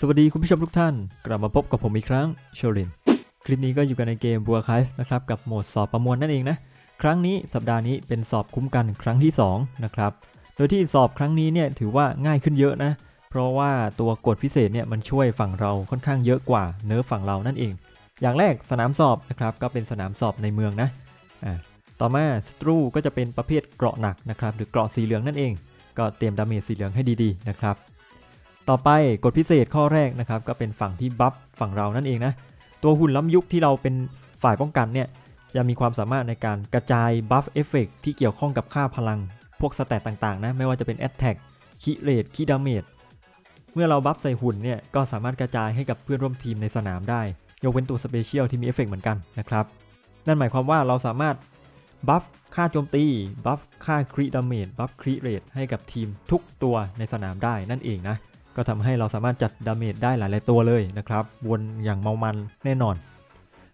สวัสดีคุณผู้ชมทุกท่าน กลับมาพบกับผมอีกครั้งโชลิน คลิปนี้ก็อยู่กันในเกมบัวคายนะครับกับโหมดสอบประมวลนั่นเองนะ ครั้งนี้สัปดาห์นี้เป็นสอบคุ้มกันครั้งที่ 2 นะครับ โดยที่สอบครั้งนี้เนี่ยถือว่าง่ายขึ้นเยอะนะ เพราะว่าตัวกฎพิเศษเนี่ยมันช่วยฝั่งเราค่อนข้างเยอะกว่าเนื้อฝั่งเรานั่นเอง อย่างแรกสนามสอบนะครับก็เป็นสนามสอบในเมืองนะอ่าต่อมาสตรูก็จะเป็นประเภทเกราะหนักนะครับหรือเกราะสีเหลืองนั่นเอง ก็เตรียมดาเมจสีเหลืองให้ดีๆนะครับ ต่อไปกฎพิเศษข้อแรกนะครับก็เป็นฝั่งที่บัฟฝั่งเรานั่นเองนะตัวหุ่นล้ำยุคที่เราเป็นฝ่ายป้องกันเนี่ยจะมีความสามารถในการกระจายบัฟเอฟเฟกที่เกี่ยวข้องกับค่าพลัง พวกสแตตต่างๆนะไม่ว่าจะเป็นแอตแทกคีเรทคีดาเมจเมื่อเราบัฟใส่หุ่นเนี่ยก็สามารถกระจายให้กับเพื่อนร่วมทีมในสนามได้ ยกเว้นตัวสเปเชียลที่มีเอฟเฟกเหมือนกันนะครับนั่นหมายความว่าเราสามารถบัฟค่าโจมตีบัฟค่าครีดาเมจบัฟครีเรทให้กับทีมทุกตัวในสนามได้นั่นเองนะ ก็ทำให้เราสามารถจัดดาเมจได้หลาย ๆ ตัวเลยนะครับวนอย่างเมามันแน่นอน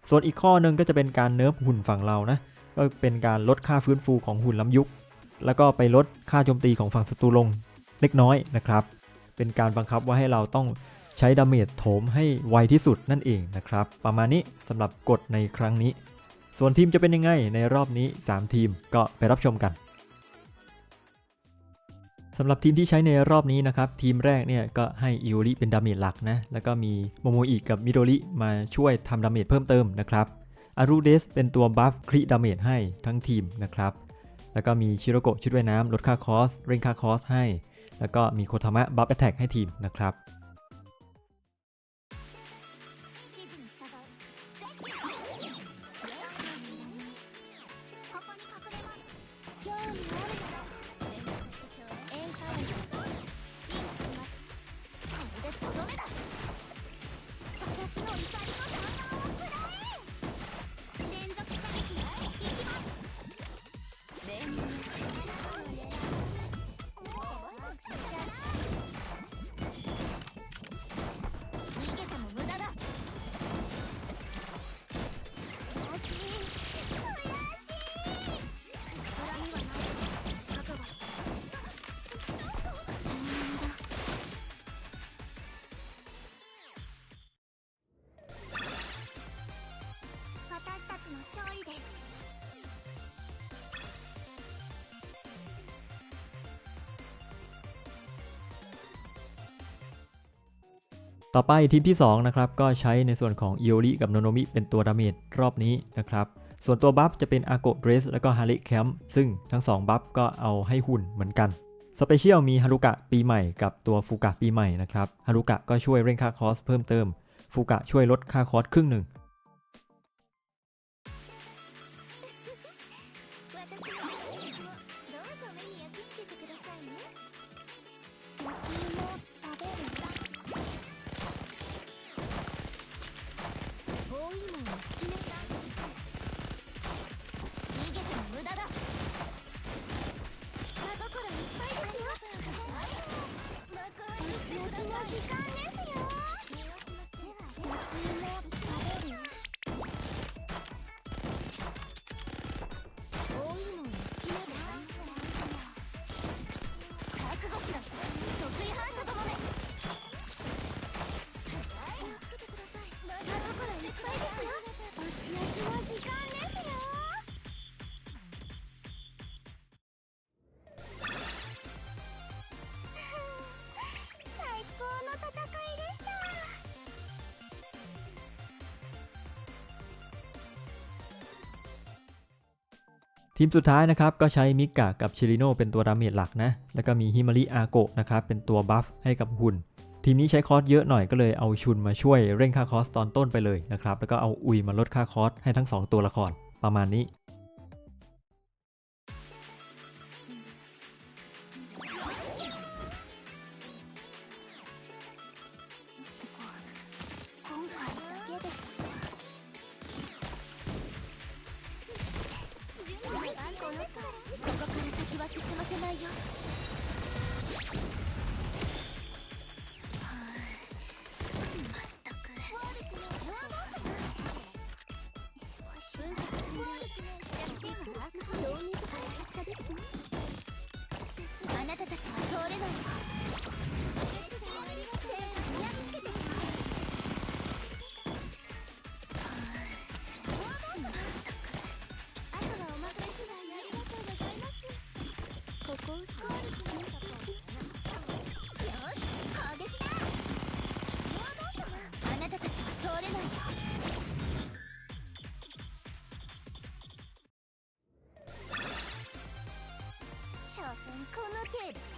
ส่วนอีกข้อหนึ่งก็จะเป็นการเนิร์ฟหุ่นฝั่งเรานะก็เป็นการลดค่าฟื้นฟูของหุ่นล้ำยุค แล้วก็ไปลดค่าโจมตีของฝั่งศัตรูลงเล็กน้อยนะครับ เป็นการบังคับว่าให้เราต้องใช้ดาเมจโถมให้ไวที่สุดนั่นเองนะครับ ประมาณนี้สำหรับกฎในครั้งนี้ ส่วนทีมจะเป็นยังไงในรอบนี้ 3 ทีมก็ไปรับชมกัน สำหรับทีมที่ใช้ในรอบนี้นะครับ ทีมแรกเนี่ยก็ให้อิโอริเป็นดาเมจหลักนะ แล้วก็มีโมโมอิกับมิโดริมาช่วยทำดาเมจเพิ่มเติมนะครับอารูเดสเป็นตัวบัฟคริดาเมจให้ทั้งทีมนะครับ แล้วก็มีชิโรโกะชุดว่ายน้ำลดค่าคอสเร่งค่าคอสให้ แล้วก็มีโคทามะบัฟแอตแทกให้ทีมนะครับ ต่อไปทีมที่2นะครับก็ใช้ในส่วนของอิโอริกับโนโนมิเป็นตัวดาเมจรอบนี้นะครับส่วนตัวบัฟจะเป็นอาโกเดรสแล้วก็ฮาริแคมซึ่งทั้ง 2 บัฟก็เอาให้หุ่นเหมือนกันสเปเชียลมีฮารุกะปีใหม่กับตัวฟูกะปีใหม่นะครับฮารุกะก็ช่วยเร่งค่าคอสเพิ่มเติมฟูกะช่วยลดค่าคอสครึ่งหนึ่ง ทีมสุดท้ายนะครับก็ใช้มิกะกับชิริโนเป็นตัวดาเมจหลักนะ แล้วก็มีฮิมาริอาโกะนะครับเป็นตัวบัฟให้กับหุ่น ทีมนี้ใช้คอสเยอะหน่อยก็เลยเอาชุนมาช่วยเร่งค่าคอสตอนต้นไปเลยนะครับ แล้วก็เอาอุยมาลดค่าคอสให้ทั้ง 2 ตัวละครประมาณนี้ ここから。先は進ませないよ。この程度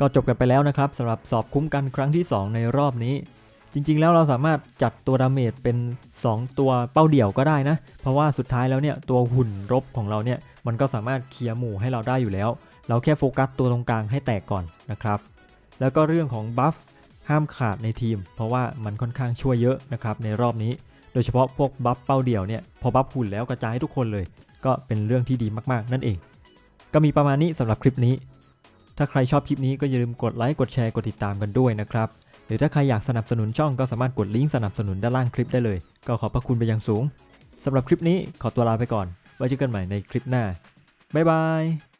ก็จบกันไปแล้วนะครับสำหรับสอบคุ้มกันครั้งที่ 2 ในรอบนี้ จริง ๆ แล้วเราสามารถจัดตัวดาเมจเป็น 2 ตัวเป้าเดี่ยวก็ได้นะ เพราะว่าสุดท้ายแล้วเนี่ยตัวหุ่นรบของเราเนี่ยมันก็สามารถเคลียร์หมู่ให้เราได้อยู่แล้ว เราแค่โฟกัสตัวตรงกลางให้แตกก่อนนะครับ แล้วก็เรื่องของบัฟ ห้ามขาดในทีม เพราะว่ามันค่อนข้างช่วยเยอะนะครับในรอบนี้ โดยเฉพาะพวกบัฟเป้าเดี่ยวเนี่ยพอบัฟหุ่นแล้วกระจายให้ทุกคนเลย ก็เป็นเรื่องที่ดีมากๆ นั่นเอง ก็มีประมาณนี้สำหรับคลิปนี้ ถ้าใครชอบคลิปนี้ก็อย่าลืมกดไลค์กดแชร์กดติดตามกันด้วยนะครับหรือถ้าใครอยากสนับสนุนช่องก็สามารถกดลิงก์สนับสนุนด้านล่างคลิปได้เลย ก็ขอบพระคุณไปอย่างสูงสำหรับคลิปนี้ขอตัวลาไปก่อน ไว้เจอกันใหม่ในคลิปหน้า บ๊ายบาย